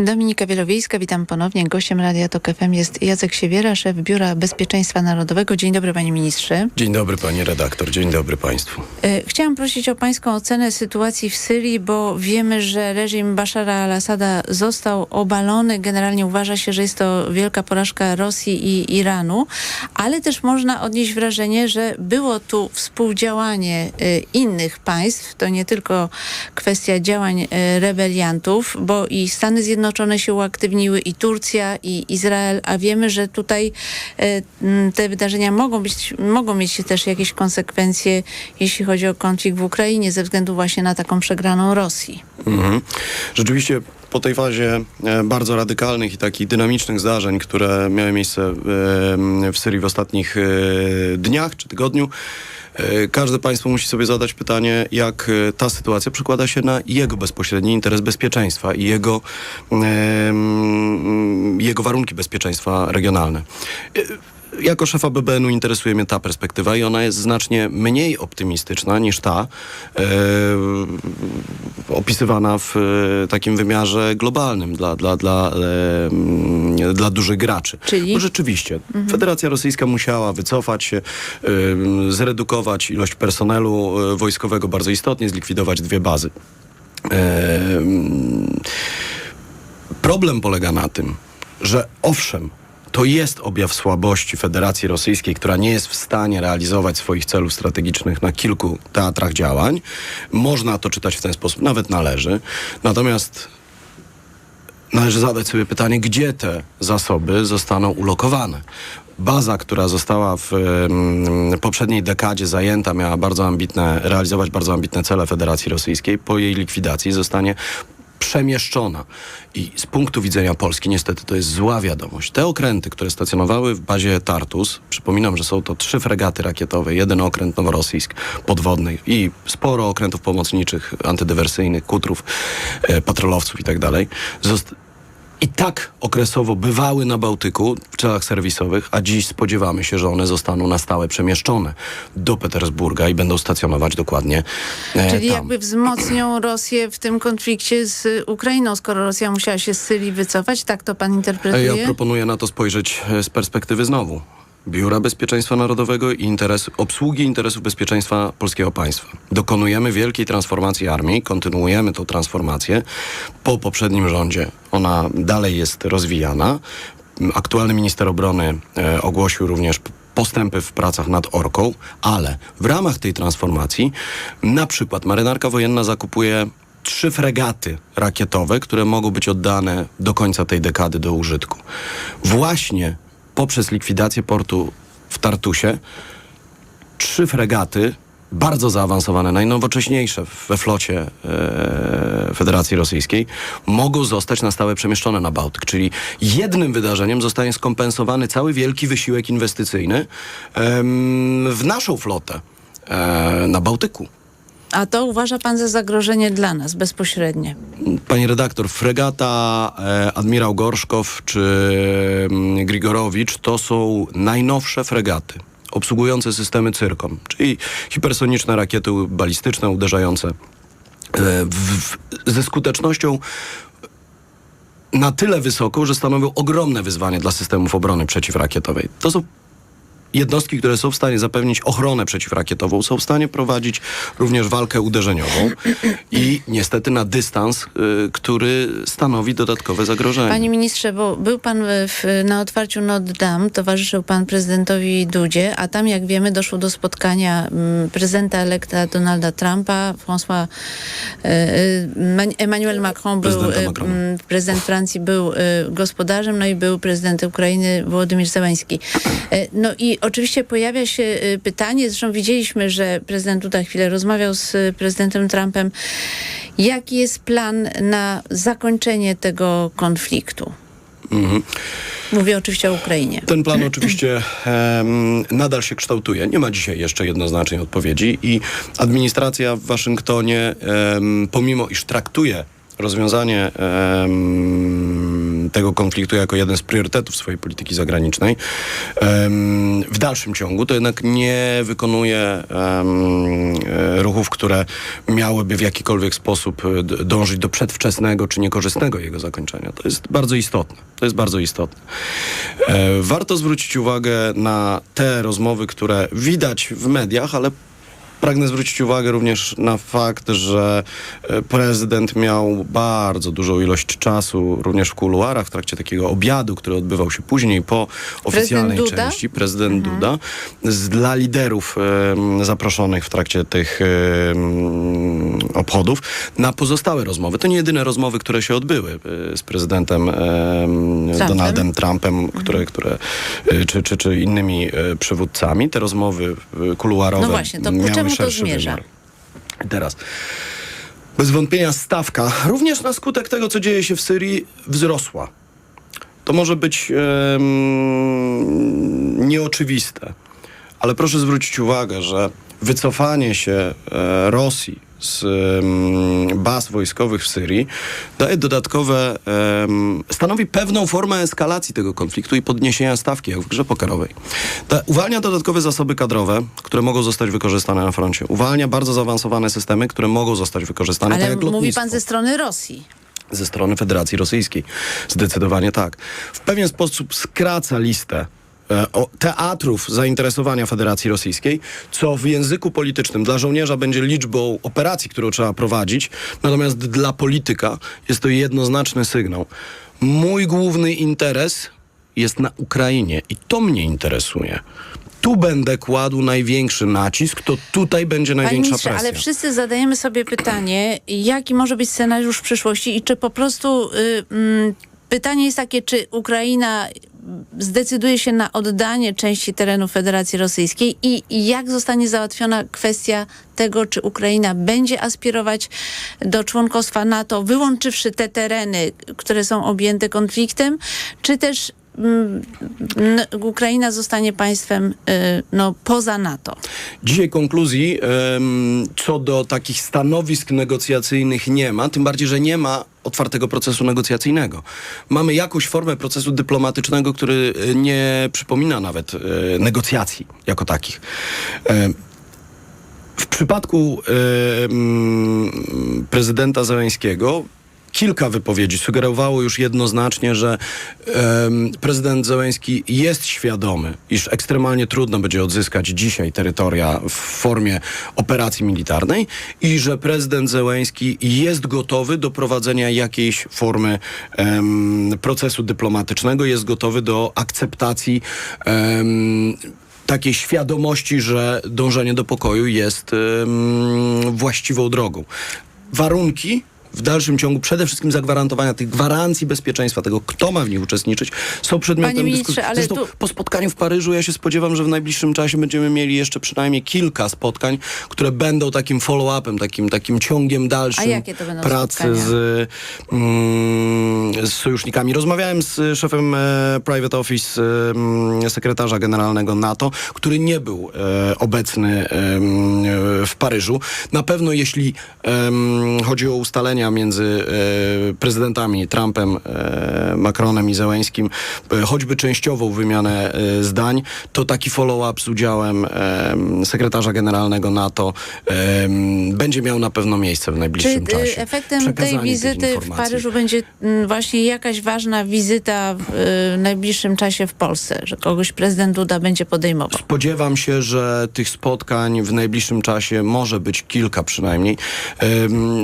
Dominika Wielowiejska, witam ponownie. Gościem Radia Tok FM jest Jacek Siewiera, szef Biura Bezpieczeństwa Narodowego. Dzień dobry panie ministrze. Dzień dobry pani redaktor, dzień dobry państwu. E, Chciałam prosić o pańską ocenę sytuacji w Syrii, bo wiemy, że reżim Bashara al-Assada został obalony. Generalnie uważa się, że jest to wielka porażka Rosji i Iranu, ale też można odnieść wrażenie, że było tu współdziałanie e, innych państw. To nie tylko kwestia działań e, rebeliantów, bo i Stany Zjednoczone się uaktywniły, i Turcja, i Izrael, a wiemy, że tutaj e, te wydarzenia mogą być, mogą mieć też jakieś konsekwencje, jeśli chodzi o konflikt w Ukrainie, ze względu właśnie na taką przegraną Rosji. Mhm. Rzeczywiście po tej fazie e, bardzo radykalnych i takich dynamicznych zdarzeń, które miały miejsce e, w Syrii w ostatnich dniach czy tygodniu, każde państwo musi sobie zadać pytanie, jak e, ta sytuacja przekłada się na jego bezpośredni interes bezpieczeństwa i jego, jego warunki bezpieczeństwa regionalne. Jako szefa BBN-u interesuje mnie ta perspektywa i ona jest znacznie mniej optymistyczna niż ta e, opisywana w e, takim wymiarze globalnym dla, dla, dla, e, mm, dla dużych graczy. Czyli? Bo rzeczywiście Federacja Rosyjska musiała wycofać się, e, zredukować ilość personelu e, wojskowego bardzo istotnie, zlikwidować dwie bazy. E, mm, Problem polega na tym, że owszem, to jest objaw słabości Federacji Rosyjskiej, która nie jest w stanie realizować swoich celów strategicznych na kilku teatrach działań. Można to czytać w ten sposób, nawet należy. Natomiast należy zadać sobie pytanie, gdzie te zasoby zostaną ulokowane. Baza, która została w poprzedniej dekadzie zajęta, miała bardzo ambitne, realizować bardzo ambitne cele Federacji Rosyjskiej. Po jej likwidacji zostanie przemieszczona. I z punktu widzenia Polski niestety to jest zła wiadomość. Te okręty, które stacjonowały w bazie Tartus, przypominam, że są to trzy fregaty rakietowe, jeden okręt noworosyjsk podwodny i sporo okrętów pomocniczych, antydywersyjnych, kutrów, e, patrolowców i tak. Zost- i tak okresowo bywały na Bałtyku w celach serwisowych, a dziś spodziewamy się, że one zostaną na stałe przemieszczone do Petersburga i będą stacjonować dokładnie e, Czyli tam. jakby wzmocnią Rosję w tym konflikcie z Ukrainą, skoro Rosja musiała się z Syrii wycofać. Tak to pan interpretuje? Ja proponuję na to spojrzeć e, z perspektywy znowu. Biura Bezpieczeństwa Narodowego i interes, obsługi interesów bezpieczeństwa polskiego państwa. Dokonujemy wielkiej transformacji armii, kontynuujemy tą transformację po poprzednim rządzie. Ona dalej jest rozwijana. Aktualny minister obrony e, ogłosił również postępy w pracach nad Orką, ale w ramach tej transformacji na przykład marynarka wojenna zakupuje trzy fregaty rakietowe, które mogą być oddane do końca tej dekady do użytku. Właśnie poprzez likwidację portu w Tartusie trzy fregaty, bardzo zaawansowane, najnowocześniejsze we flocie e, Federacji Rosyjskiej, mogą zostać na stałe przemieszczone na Bałtyk. Czyli jednym wydarzeniem zostanie skompensowany cały wielki wysiłek inwestycyjny w naszą flotę e, na Bałtyku. A to uważa pan za zagrożenie dla nas bezpośrednie. Pani redaktor, fregata e, admirał Gorszkow czy mm, Grigorowicz to są najnowsze fregaty obsługujące systemy Cyrkon, czyli hipersoniczne rakiety balistyczne uderzające e, w, w, ze skutecznością na tyle wysoką, że stanowią ogromne wyzwanie dla systemów obrony przeciwrakietowej. To są jednostki, które są w stanie zapewnić ochronę przeciwrakietową, są w stanie prowadzić również walkę uderzeniową i niestety na dystans, y, który stanowi dodatkowe zagrożenie. Panie ministrze, bo był pan w, na otwarciu Notre Dame, towarzyszył pan prezydentowi Dudzie, a tam, jak wiemy, doszło do spotkania mm, prezydenta elekta Donalda Trumpa, François Man- Emmanuel Macron był, mm, prezydent Francji był gospodarzem, no i był prezydent Ukrainy Wołodymyr Zełański. No i oczywiście pojawia się e, pytanie, zresztą widzieliśmy, że prezydent Duda chwilę rozmawiał z e, prezydentem Trumpem, jaki jest plan na zakończenie tego konfliktu? Mhm. Mówię oczywiście o Ukrainie. Ten plan oczywiście em, nadal się kształtuje. Nie ma dzisiaj jeszcze jednoznacznej odpowiedzi i administracja w Waszyngtonie, em, pomimo iż traktuje rozwiązanie em, tego konfliktu jako jeden z priorytetów swojej polityki zagranicznej, w dalszym ciągu to jednak nie wykonuje e, ruchów, które miałyby w jakikolwiek sposób e, dążyć do przedwczesnego czy niekorzystnego jego zakończenia. To jest bardzo istotne. To jest bardzo istotne. E, Warto zwrócić uwagę na te rozmowy, które widać w mediach, ale Pragnę zwrócić uwagę również na fakt, że e, prezydent miał bardzo dużą ilość czasu, również w kuluarach, w trakcie takiego obiadu, który odbywał się później po oficjalnej Duda? części. Prezydent Duda. Z, dla liderów zaproszonych w trakcie tych obchodów na pozostałe rozmowy. To nie jedyne rozmowy, które się odbyły e, z prezydentem Trumpem. Donaldem Trumpem, które, które, e, czy, czy, czy innymi e, przywódcami. Te rozmowy kuluarowe No właśnie, to miały czemu to zmierza? wymiar. I Teraz. Bez wątpienia stawka, również na skutek tego, co dzieje się w Syrii, wzrosła. To może być em, nieoczywiste, ale proszę zwrócić uwagę, że wycofanie się e, Rosji z baz wojskowych w Syrii daje dodatkowe, stanowi pewną formę eskalacji tego konfliktu i podniesienia stawki, jak w grze pokerowej. Da, uwalnia dodatkowe zasoby kadrowe, które mogą zostać wykorzystane na froncie. Uwalnia bardzo zaawansowane systemy, które mogą zostać wykorzystane, tak Ale jak mówi pan ze strony Rosji. Ze strony Federacji Rosyjskiej. Zdecydowanie tak. W pewien sposób skraca listę teatrów zainteresowania Federacji Rosyjskiej, co w języku politycznym dla żołnierza będzie liczbą operacji, którą trzeba prowadzić, natomiast dla polityka jest to jednoznaczny sygnał. Mój główny interes jest na Ukrainie i to mnie interesuje. Tu będę kładł największy nacisk, to tutaj będzie Panie największa ministrze, presja. ale wszyscy zadajemy sobie pytanie, jaki może być scenariusz w przyszłości i czy po prostu y, mm, pytanie jest takie, czy Ukraina zdecyduje się na oddanie części terenu Federacji Rosyjskiej i, jak zostanie załatwiona kwestia tego, czy Ukraina będzie aspirować do członkostwa NATO, wyłączywszy te tereny, które są objęte konfliktem, czy też Ukraina zostanie państwem y, no, poza NATO. Dzisiaj konkluzji co do takich stanowisk negocjacyjnych nie ma, tym bardziej, że nie ma otwartego procesu negocjacyjnego. Mamy jakąś formę procesu dyplomatycznego, który e, nie przypomina nawet e, negocjacji jako takich. W przypadku mm, prezydenta Zeleńskiego kilka wypowiedzi sugerowało już jednoznacznie, że em, prezydent Zeleński jest świadomy, iż ekstremalnie trudno będzie odzyskać dzisiaj terytoria w formie operacji militarnej i że prezydent Zeleński jest gotowy do prowadzenia jakiejś formy em, procesu dyplomatycznego, jest gotowy do akceptacji em, takiej świadomości, że dążenie do pokoju jest właściwą drogą. Warunki w dalszym ciągu przede wszystkim zagwarantowania tych gwarancji bezpieczeństwa, tego kto ma w nich uczestniczyć, są przedmiotem dyskusji. ale Zresztą tu- po spotkaniu w Paryżu ja się spodziewam, że w najbliższym czasie będziemy mieli jeszcze przynajmniej kilka spotkań, które będą takim follow-upem, takim, takim ciągiem dalszym pracy z, mm, z sojusznikami. Rozmawiałem z szefem e, Private Office e, mm, sekretarza generalnego NATO, który nie był e, obecny e, mm, w Paryżu. Na pewno jeśli em, chodzi o ustalenia między e, prezydentami Trumpem, e, Macronem i Zełęskim, e, choćby częściową wymianę zdań, to taki follow-up z udziałem em, sekretarza generalnego NATO będzie miał na pewno miejsce w Czy najbliższym y, czasie. efektem tej wizyty w. Paryżu będzie mm, właśnie jakaś ważna wizyta w najbliższym czasie w Polsce, że kogoś prezydent Duda będzie podejmował? Spodziewam się, że tych spotkań w najbliższym czasie może być kilka przynajmniej,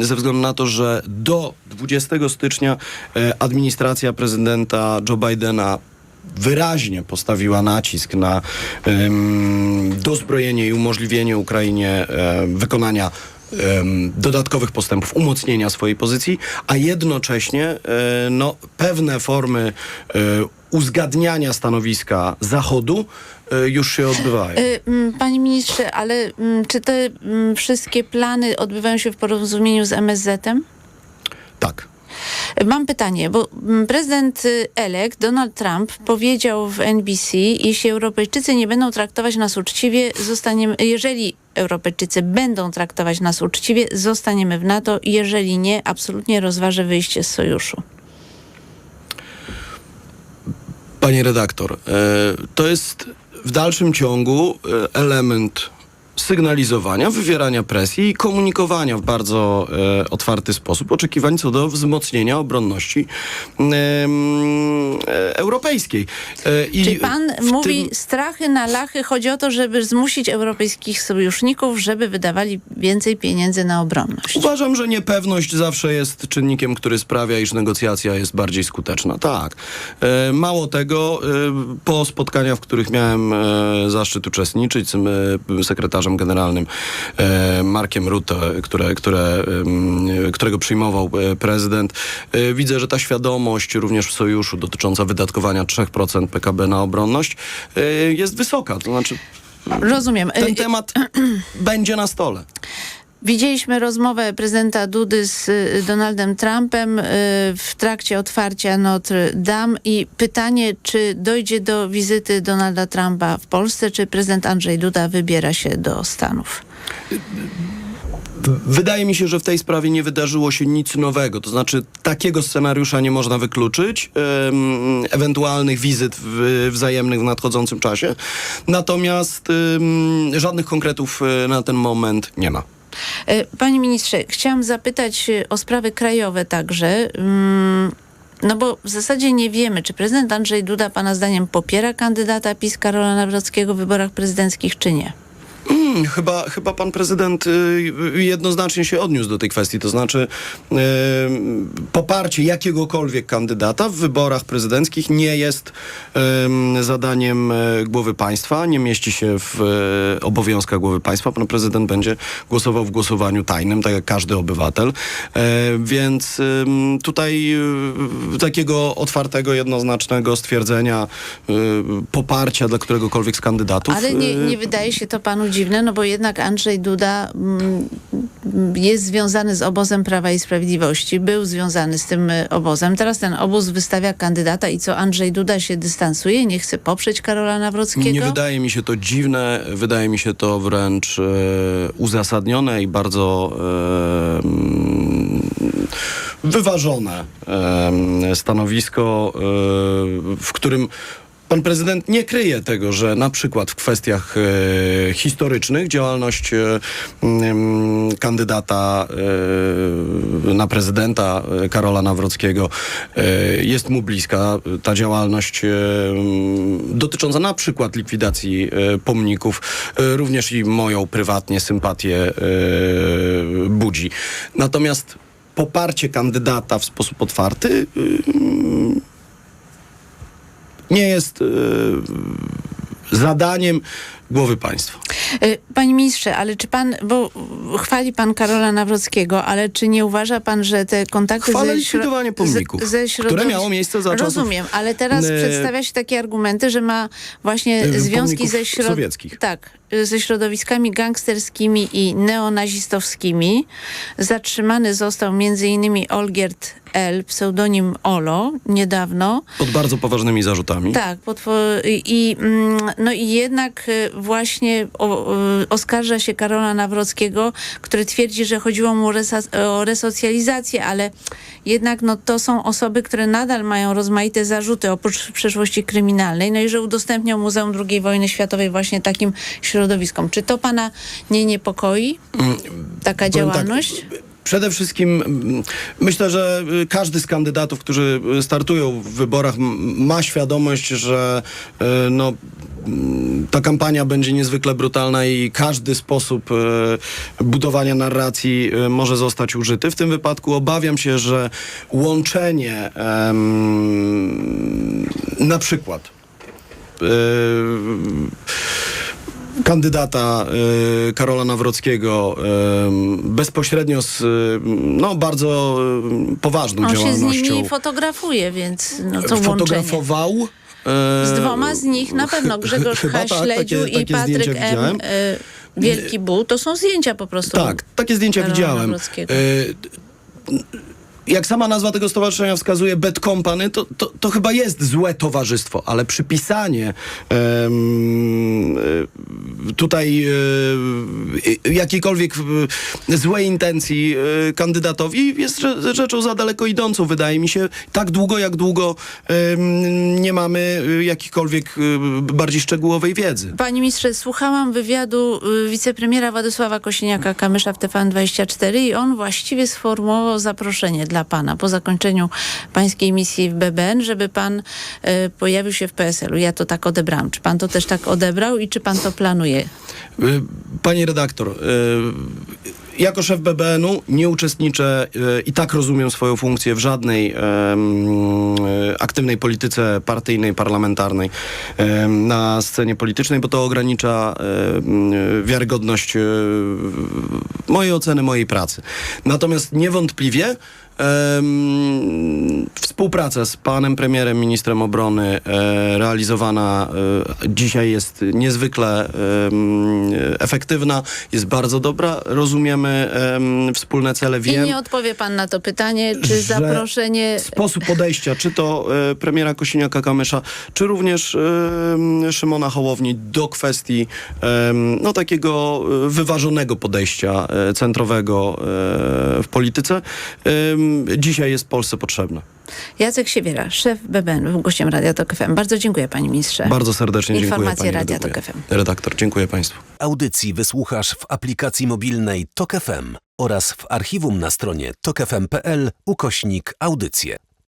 ze względu na to, że do 20 stycznia e, administracja prezydenta Joe Bidena wyraźnie postawiła nacisk na em, dozbrojenie i umożliwienie Ukrainie e, wykonania dodatkowych postępów, umocnienia swojej pozycji, a jednocześnie e, no, pewne formy uzgadniania stanowiska Zachodu e, już się odbywają. Y, mm, Panie ministrze, ale mm, czy te mm, wszystkie plany odbywają się w porozumieniu z MSZ-em? Tak. Mam pytanie, bo prezydent y, elekt Donald Trump powiedział w NBC, jeśli Europejczycy nie będą traktować nas uczciwie, zostaniemy, jeżeli Europejczycy będą traktować nas uczciwie, zostaniemy w NATO, jeżeli nie, absolutnie rozważę wyjście z sojuszu. Panie redaktor, e, to jest w dalszym ciągu e, element sygnalizowania, wywierania presji i komunikowania w bardzo e, otwarty sposób oczekiwań co do wzmocnienia obronności em, e, europejskiej. E, i Czyli pan mówi tym- strachy na lachy. Chodzi o to, żeby zmusić europejskich sojuszników, żeby wydawali więcej pieniędzy na obronność. Uważam, że niepewność zawsze jest czynnikiem, który sprawia, iż negocjacja jest bardziej skuteczna. Tak. E, mało tego, e, po spotkaniach, w których miałem e, zaszczyt uczestniczyć z e, sekretarzem generalnym e, Markiem Rutte, które, które, którego przyjmował e, prezydent, e, widzę, że ta świadomość również w sojuszu dotycząca wydatkowania 3% PKB na obronność jest wysoka. To znaczy, Rozumiem. ten temat będzie na stole. Widzieliśmy rozmowę prezydenta Dudy z y, Donaldem Trumpem y, w trakcie otwarcia Notre Dame i pytanie, czy dojdzie do wizyty Donalda Trumpa w Polsce, czy prezydent Andrzej Duda wybiera się do Stanów. Wydaje mi się, że w tej sprawie nie wydarzyło się nic nowego. To znaczy, takiego scenariusza nie można wykluczyć, ewentualnych wizyt w, wzajemnych w nadchodzącym czasie. Natomiast żadnych konkretów e, na ten moment nie ma. E, Panie ministrze, chciałam zapytać e, o sprawy krajowe także. Mm, No bo w zasadzie nie wiemy, czy prezydent Andrzej Duda pana zdaniem popiera kandydata PiS Karola Nawrockiego w wyborach prezydenckich, czy nie? Hmm, chyba, chyba pan prezydent y, jednoznacznie się odniósł do tej kwestii. To znaczy, y, poparcie jakiegokolwiek kandydata w wyborach prezydenckich nie jest y, zadaniem y, głowy państwa, nie mieści się w y, obowiązkach głowy państwa. Pan prezydent będzie głosował w głosowaniu tajnym, tak jak każdy obywatel. Więc y, tutaj y, takiego otwartego, jednoznacznego stwierdzenia y, poparcia dla któregokolwiek z kandydatów. Ale nie, y, nie wydaje się to panu dziwne, no bo jednak Andrzej Duda mm, jest związany z obozem Prawa i Sprawiedliwości, był związany z tym y, obozem. Teraz ten obóz wystawia kandydata i co, Andrzej Duda się dystansuje, nie chce poprzeć Karola Nawrockiego? Nie wydaje mi się to dziwne, wydaje mi się to wręcz e, uzasadnione i bardzo e, mm, wyważone e, stanowisko, e, w którym Pan prezydent nie kryje tego, że na przykład w kwestiach e, historycznych działalność e, mm, kandydata e, na prezydenta e, Karola Nawrockiego e, jest mu bliska. Ta działalność e, mm, dotycząca na przykład likwidacji e, pomników e, również i moją prywatnie sympatię e, budzi. Natomiast poparcie kandydata w sposób otwarty y, nie jest e, zadaniem głowy państwa. Y, Panie ministrze, ale czy pan, bo chwali pan Karola Nawrockiego, ale czy nie uważa pan, że te kontakty Chwalę ze, likwidowanie pomników, ze, ze środowisk- które miało miejsce za czasów, Rozumiem, ale teraz e, przedstawia się takie argumenty, że ma właśnie e, związki ze środ- sowieckich. Tak, ze środowiskami gangsterskimi i neonazistowskimi. Zatrzymany został innymi Olgierd L., pseudonim Olo, niedawno. Pod bardzo poważnymi zarzutami. Tak, potwo- i, mm, no i jednak y, właśnie o, y, oskarża się Karola Nawrockiego, który twierdzi, że chodziło mu o resocjalizację, ale jednak no, to są osoby, które nadal mają rozmaite zarzuty oprócz przeszłości kryminalnej, no i że udostępniał Muzeum II wojny światowej właśnie takim środowiskom. Czy to pana nie niepokoi? Taka Powiem działalność? Tak, przede wszystkim mm, myślę, że y, każdy z kandydatów, którzy y, startują w wyborach, ma świadomość, że y, no, mm, ta kampania będzie niezwykle brutalna i każdy sposób budowania narracji może zostać użyty. W tym wypadku obawiam się, że łączenie na przykład y, kandydata y, Karola Nawrockiego y, bezpośrednio z y, no, bardzo y, poważną On się z działalnością nimi fotografuje, więc no, łączenie? fotografował. y, Z dwoma z nich na pewno Grzegorz chyba H. tak, Śledziu takie- i takie Patryk M. widziałem. y, Wielki Buł. To są zdjęcia po prostu. Tak, takie zdjęcia Karola widziałem. Jak sama nazwa tego stowarzyszenia wskazuje, bad company, to, to, to chyba jest złe towarzystwo, ale przypisanie e, tutaj e, jakiejkolwiek e, złej intencji kandydatowi jest rze- rzeczą za daleko idącą, wydaje mi się, tak długo, jak długo em, nie mamy jakiejkolwiek bardziej szczegółowej wiedzy. Panie ministrze, słuchałam wywiadu wicepremiera Władysława Kosiniaka-Kamysza w TVN24 i on właściwie sformułował zaproszenie dla pana po zakończeniu pańskiej misji w BBN, żeby pan y, pojawił się w PSL-u. Ja to tak odebrałam. Czy pan to też tak odebrał i czy pan to planuje? Y, Pani redaktor, y, jako szef BBN-u nie uczestniczę y, i tak rozumiem swoją funkcję w żadnej aktywnej polityce partyjnej, parlamentarnej na scenie politycznej, bo to ogranicza wiarygodność mojej oceny, mojej pracy. Natomiast niewątpliwie współpraca z panem premierem, ministrem obrony e, realizowana e, dzisiaj jest niezwykle efektywna, jest bardzo dobra. Rozumiemy em, wspólne cele. I Wiem nie odpowie pan na to pytanie, czy zaproszenie... sposób podejścia, czy to e, premiera Kosiniaka-Kamysza, czy również Szymona Hołowni do kwestii no, takiego wyważonego podejścia centrowego w polityce, dzisiaj jest Polsce potrzebne. Jacek Siewiera, szef BBN, był gościem Radia Tok FM. Bardzo dziękuję panie ministrze. Bardzo serdecznie dziękuję. Informacje Radia redaktor. Tok FM. Redaktor, dziękuję Państwu. Audycji wysłuchasz w aplikacji mobilnej Tok FM oraz w archiwum na stronie tokefm.pl ukośnik audycje.